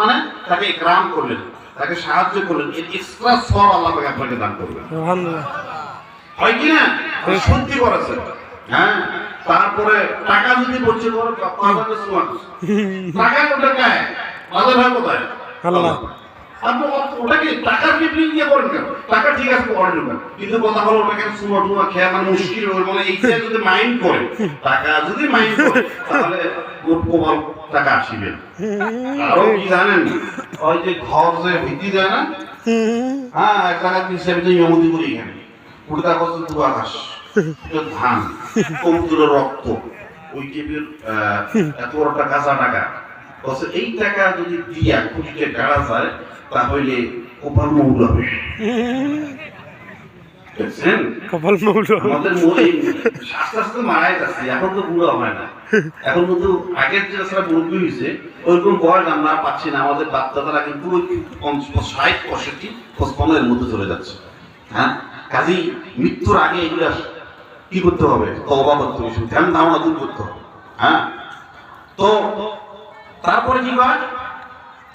মানে তাকে একরাম করলেন তাকে সাহায্য করলেন এর এক্সট্রা সব আল্লাহ পাক আপনাকে দান করবেন। হয় কি না? সত্যি করেছে হ্যাঁ তারপরে টাকা যদি বলছে ধরো টাকা কোথায় কায় বাজার হয় কোথায়? আল্লাহ। আপনি ওটাকে টাকার বিক্রি ইয়ে করেন কেন? টাকা ঠিক আছে করেন নেবেন। কিন্তু কথা হলো ওটাকে সুমা টুমা খেয়া মানে মুশকিল হবে মানে এইটা যদি মাইন্ড করে টাকা যদি মাইন্ড করে তাহলে টাকা আসিবে। আরও কি জানেন? ওই যে ঘর যে ভিত্তি দেয় না হ্যাঁ এক টাকা তো ইয়মতি করি এখানে। করছে দু আকাশ ধান, কবুতরের রক্ত, ওই টেবিল এত বড় একটা কাঁচা টাকা। এই টাকা যদি দিয়া খুঁটিতে গাড়া যায়, তাহলে কপাল মৌল হবে। কপাল মৌল। আমাদের আস্তে আস্তে মারাই যাচ্ছে এখন তো বুড়ো হয় না। এখন কিন্তু আগের যে আসলে মুরগি হয়েছে ওইরকম বয়স আমরা পাচ্ছি না। আমাদের বাচ্চারা কিন্তু ওই ষাট পঁয়ষট্টি পঁচপন্নের মধ্যে চলে যাচ্ছে। হ্যাঁ? কাজেই মৃত্যুর আগে এগুলা কি করতে হবে? তবা করতে হবে ধ্যান ধারণা দূর করতে হবে। হ্যাঁ? তো তারপরে কি হয়?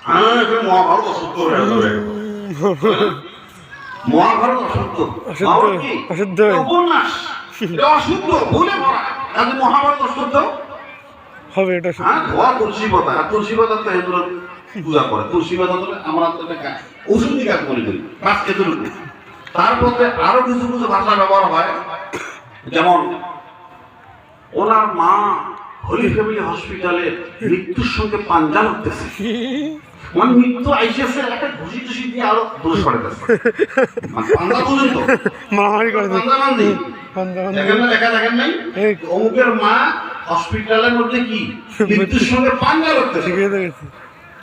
হ্যাঁ মহাভারত অসত্য হয়ে যাবে। মহাভারত উপন্যাস। অশুদ্ধ ভুলে মহাভারত অশুদ্ধ? হবে এটা। হ্যাঁ ধোয়া তুলসী পাতা। আর তুলসী পাতা তো এগুলো পূজা করে। তুলসী পাতা তো আমরা তো এটা গা- ওষুধি কাজ মনে করি বাস এতটুকু। তারপরে আরও কিছু কিছু ভাষা ব্যবহার হয়। যেমন ওনার মা হলি ফ্যামিলি হসপিটালে মৃত্যুর সঙ্গে পাঞ্জা লাগতেছে মানে মৃত্যু আইসেছে একটা ঘুষি দিয়ে আরও মানে পর্যন্ত। মারামারি করে দিই পাঞ্জা দেখেন না লেখা দেখেন নাই? এই অমুকের মা হসপিটালের মধ্যে কি মৃত্যুর সঙ্গে পাঞ্জা লাগতেছে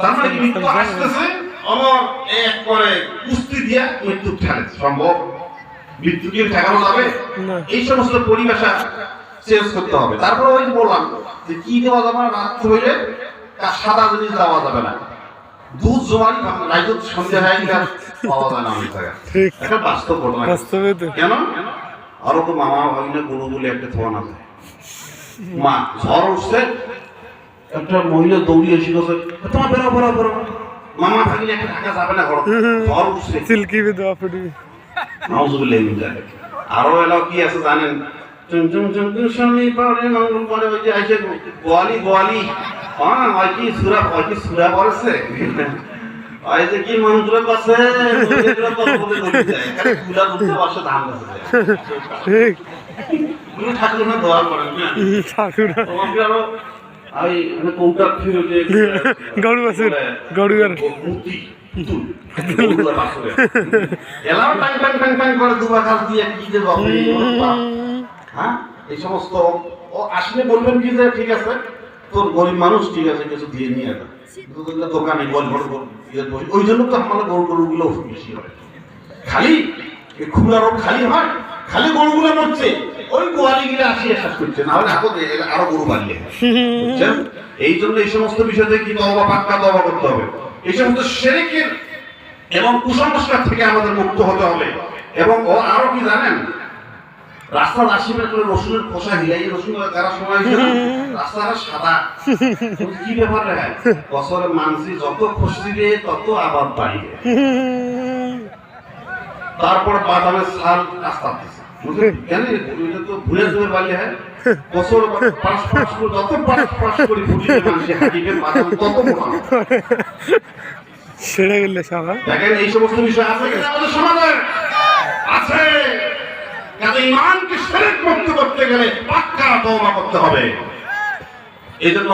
তার মানে মৃত্যু আসতেছে আমার এক করে কুস্তি দিয়া মৃত্যু ঠেলে সম্ভব? মৃত্যু কি ঠেকানো যাবে? এই সমস্ত পরিভাষা চেঞ্জ করতে হবে। তারপরে ওই বললাম যে কি দেওয়া যাবে না রাত্রে হইলে সাদা জিনিস দেওয়া যাবে না। দুধ জোয়ারি রাইত সন্ধ্যা হয়ে পাওয়া যায় না বাস্তব ঘটনা বাস্তবে তো কেন? আরও তো মামা ভাগিনা কোনো বলে একটা থোয়া না যায় মা ঝড় উঠছে একটা মহিলা দৌড়িয়ে এসে গেছে তোমার বেরো বেরো বেরো। মামা ভাগিনা একটা ঢাকা যাবে না ঘর ঝড় উঠছে। সিল্কি বিধবা ফুটি নাউজুবিল্লাহি আরও এলাও কি আছে জানেন? চুন চুন শনি পড়ে মঙ্গল পড়ে ওই যে আইছে গোয়ালি গোয়ালি। হ্যাঁ ওই কি সুরা ওই কি সুরা পড়ছে ওই যে কি মন্ত্র বলে বলে কুলা বর্ষে ধান ঠিক তুমি ঠাকুর না দোয়া করেন ঠাকুর। তোমাকে আরও আমি মানে কৌটা ফিরে যে গরু বাছুর, গরু আর- মূর্তি পুতুল, গরুগুলা বাছুরে। এলাও টাং টাং টাং টাং করে দুবার কাজ দিয়ে কি যে হবে হ্যাঁ? এই সমস্ত, ও আসলে বলবেন কি যে ঠিক আছে? তোর গরিব মানুষ ঠিক আছে, কিছু দিয়ে নিয়ে যা। দোকানে গল ওই জন্য তো আমাদের গরু গরুগুলো বেশি হয়। খালি? রোগ খালি হয়? খালি গরুগুলো মরছে? ওই গোয়ালি গিলা আসিয়ে শেষ করছে, না হলে এখন আরও গরু বাড়িয়ে বুঝছেন? এই জন্য এই সমস্ত বিষয়তে কি তবা পাক্কা তবা করতে হবে। এই সমস্ত সেরেকের এবং কুসংস্কার থেকে আমাদের মুক্ত হতে হবে। এবং ও আরও কি জানেন? রাস্তার আশিপাশে করে রসুনের খোসা হিলাই রসুন কারা সময় রাস্তাটা সাদা। কি ব্যাপার রে? বছরে মানসি যত খুশিবে তত আবাদ বাড়িবে তারপর বাদামের সাল রাস্তা বালি হ্যাঁ? গেলে সবাই দেখেন এই সমস্ত বিষয় আছে আমাদের আছে কাজে ইমানকে সেরেক মুক্ত করতে গেলে পাক্কা তওবা করতে হবে। এই জন্য